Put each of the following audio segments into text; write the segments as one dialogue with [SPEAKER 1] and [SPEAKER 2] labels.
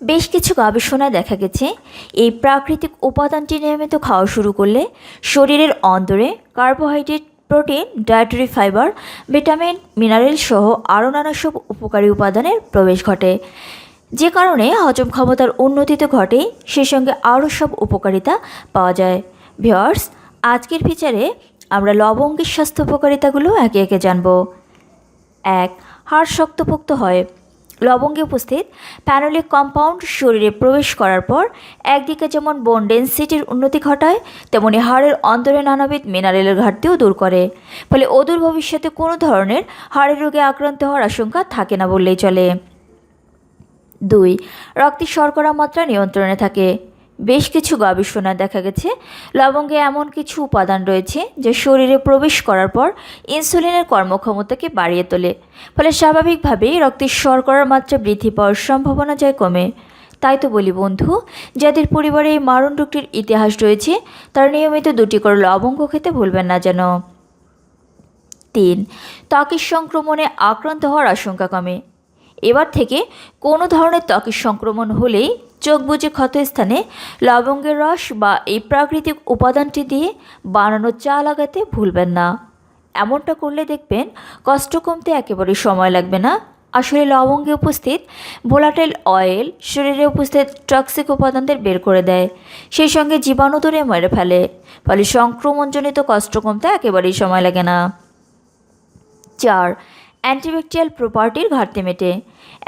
[SPEAKER 1] বেশ কিছু গবেষণায় দেখা গেছে, এই প্রাকৃতিক উপাদানটি নিয়মিত খাওয়া শুরু করলে শরীরের অন্দরে carbohydrate, protein, dietary fibre, vitamin, mineral সহ আরও নানা সব উপকারী উপাদানের প্রবেশ ঘটে। যে কারণে হজম ক্ষমতার উন্নতি তো ঘটে সেই সঙ্গে আরও সব উপকারিতা পাওয়া যায়। ভিওর্স আজকের ফিচারে আমরা লবঙ্গের স্বাস্থ্য উপকারিতাগুলো একে একে জানব। এক, হাড় শক্তপোক্ত হয়। লবঙ্গে উপস্থিত প্যানোলিক কম্পাউন্ড শরীরে প্রবেশ করার পর, একদিকে যেমন বোন ডেন্সিটির উন্নতি ঘটায়, তেমনি হাড়ের অন্তরে নানাবিধ মিনারেলের ঘাটতিও দূর করে। ফলে অদূর ভবিষ্যতে কোনো ধরনের হাড়ের রোগে আক্রান্ত হওয়ার আশঙ্কা থাকে না বললেই চলে। দুই রক্তের শর্করা মাত্রা নিয়ন্ত্রণে থাকে। বেশ কিছু গবেষণা দেখা গেছে। লবঙ্গে এমন কিছু উপাদান রয়েছে যা শরীরে প্রবেশ করার পর ইনসুলিনের কর্মক্ষমতাকে বাড়িয়ে তোলে। ফলে স্বাভাবিকভাবেই রক্তের শর্করার মাত্রা বৃদ্ধি পাওয়ার সম্ভাবনা যায় কমে। তাই তো বলি বন্ধু, যাদের পরিবারে এই মারণ রোগটির ইতিহাস রয়েছে, তারা নিয়মিত দুটি করে লবঙ্গ খেতে ভুলবেন না যেন। তিন, ত্বকের সংক্রমণে আক্রান্ত হওয়ার আশঙ্কা কমে। এবার থেকে কোনো ধরনের ত্বকের সংক্রমণ হলেই চোখ বুজে ক্ষতস্থানে লবঙ্গের রস বা এই প্রাকৃতিক উপাদানটি দিয়ে বানানো চা লাগাতে ভুলবেন না। এমনটা করলে দেখবেন কষ্ট কমতে একেবারে সময় লাগবে না। আসলে লবঙ্গে উপস্থিত ভোলাটাইল অয়েল শরীরে উপস্থিত টক্সিক উপাদানদের বের করে দেয়। সেই সঙ্গে জীবাণু দূরে মেরে ফেলে, ফলে সংক্রমণজনিত কষ্ট কমতে একেবারেই সময় লাগে না। চার অ্যান্টিব্যাকটেরিয়াল প্রপার্টির ঘাটতি মেটে।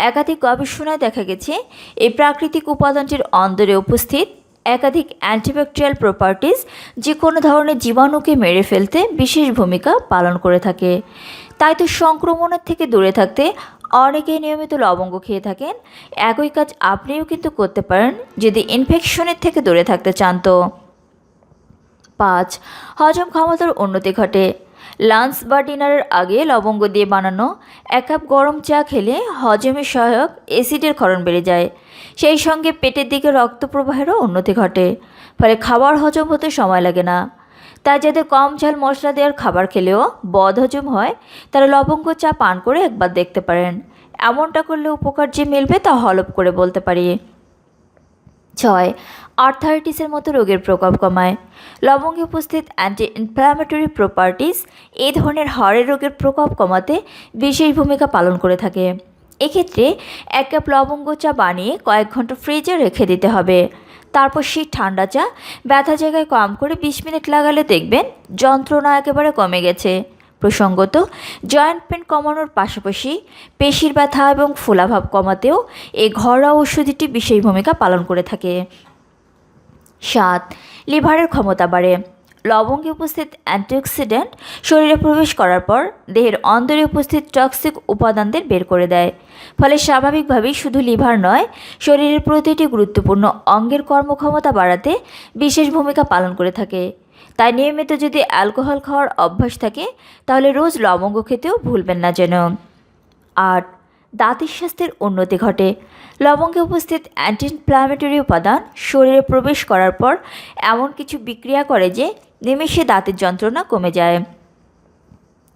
[SPEAKER 1] একাধিক গবেষণায় দেখা গেছে, এই প্রাকৃতিক উপাদানটির অন্দরে উপস্থিত একাধিক অ্যান্টিব্যাকটেরিয়াল প্রপার্টিজ যে কোনো ধরনের জীবাণুকে মেরে ফেলতে বিশেষ ভূমিকা পালন করে থাকে। তাই তো সংক্রমণের থেকে দূরে থাকতে অনেকে নিয়মিত লবঙ্গ খেয়ে থাকেন। একই কাজ আপনিও কিন্তু করতে পারেন যদি ইনফেকশনের থেকে দূরে থাকতে চান তো। পাঁচ, হজম ক্ষমতার উন্নতি ঘটে। লাঞ্চ বা ডিনারের আগে লবঙ্গ দিয়ে বানানো, এক কাপ গরম চা খেলে হজমে সহায়ক অ্যাসিডের ক্ষরণ বেড়ে যায়। সেই সঙ্গে পেটের দিকে রক্ত প্রবাহেরও উন্নতি ঘটে, ফলে খাবার হজম হতে সময় লাগে না। তাই যাদের কম ঝাল মশলা দেওয়ার খাবার খেলেও বদ হজম হয়, তারা লবঙ্গ চা পান করে একবার দেখতে পারেন। এমনটা করলে উপকার যে মিলবে তা হলপ করে বলতে পারি। ছয় আর্থারাইটিসের মতো রোগের প্রকোপ কমায়। লবঙ্গে উপস্থিত অ্যান্টি ইনফ্ল্যামেটরি প্রপার্টিস এই ধরনের হাড়ের রোগের প্রকোপ কমাতে বিশেষ ভূমিকা পালন করে থাকে। এক্ষেত্রে এক কাপ লবঙ্গ চা বানিয়ে কয়েক ঘণ্টা ফ্রিজে রেখে দিতে হবে। তারপর সেই ঠান্ডা চা ব্যথা জায়গায় কম করে বিশ মিনিট লাগালে দেখবেন যন্ত্রণা একেবারে কমে গেছে। প্রসঙ্গত, জয়েন্ট পেন কমানোর পাশাপাশি পেশির ব্যথা এবং ফোলাভাব কমাতেও এই ঘরোয়া ওষুধটি বিশেষ ভূমিকা পালন করে থাকে। সাত, লিভারের ক্ষমতা বাড়ে। লবঙ্গে উপস্থিত অ্যান্টিঅক্সিডেন্ট শরীরে প্রবেশ করার পর দেহের অন্দরে উপস্থিত টক্সিক উপাদানদের বের করে দেয়। ফলে স্বাভাবিকভাবেই শুধু লিভার নয়, শরীরের প্রতিটি গুরুত্বপূর্ণ অঙ্গের কর্মক্ষমতা বাড়াতে বিশেষ ভূমিকা পালন করে থাকে। তাই নিয়মিত যদি অ্যালকোহল খাওয়ার অভ্যাস থাকে, তাহলে রোজ লবঙ্গ খেতেও ভুলবেন না যেন। আর দাঁতের স্বাস্থ্যের উন্নতি ঘটে। লবঙ্গে উপস্থিত অ্যান্টি ইনফ্ল্যামেটরি উপাদান শরীরে প্রবেশ করার পর এমন কিছু বিক্রিয়া করে যে নিমেষে দাঁতের যন্ত্রণা কমে যায়।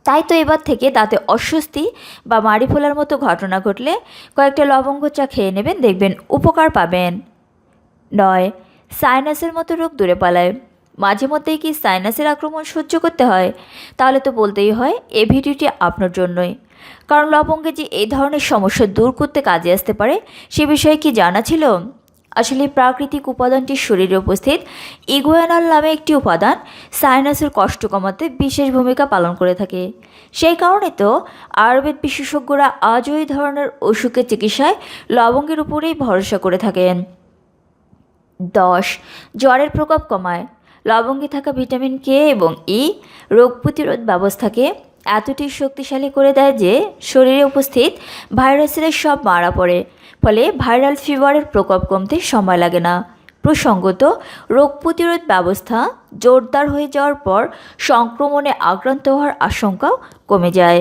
[SPEAKER 1] তাই তো এবার থেকে দাঁতে অস্বস্তি বা মাড়ি ফোলার মতো ঘটনা ঘটলে কয়েকটা লবঙ্গ চা খেয়ে নেবেন, দেখবেন উপকার পাবেন। নয় সাইনাসের মতো রোগ দূরে পালায়। মাঝে মধ্যেই কি সাইনাসের আক্রমণ সহ্য করতে হয়? তাহলে তো বলতেই হয়, এই ভিডিওটি আপনার জন্যই। কারণ লবঙ্গে যে এই ধরনের সমস্যা দূর করতে কাজে আসতে পারে, সে বিষয়ে কি জানা ছিল? আসলে প্রাকৃতিক উপাদানটি শরীরে উপস্থিত ইগুয়ানল নামে একটি উপাদান সাইনাসের কষ্ট কমাতে বিশেষ ভূমিকা পালন করে থাকে। সেই কারণে তো আয়ুর্বেদ বিশেষজ্ঞরা আজও এই ধরনের অসুখের চিকিৎসায় লবঙ্গের উপরেই ভরসা করে থাকেন। দশ, জ্বরের প্রকোপ কমায়। লবঙ্গে থাকা ভিটামিন কে এবং ই রোগ প্রতিরোধ ব্যবস্থাকে এতটি শক্তিশালী করে দেয় যে শরীরে উপস্থিত ভাইরাসের সব মারা পড়ে। ফলে ভাইরাল ফিভারের প্রকোপ কমতে সময় লাগে না। প্রসঙ্গত, রোগ প্রতিরোধ ব্যবস্থা জোরদার হয়ে যাওয়ার পর সংক্রমণে আক্রান্ত হওয়ার আশঙ্কাও কমে যায়।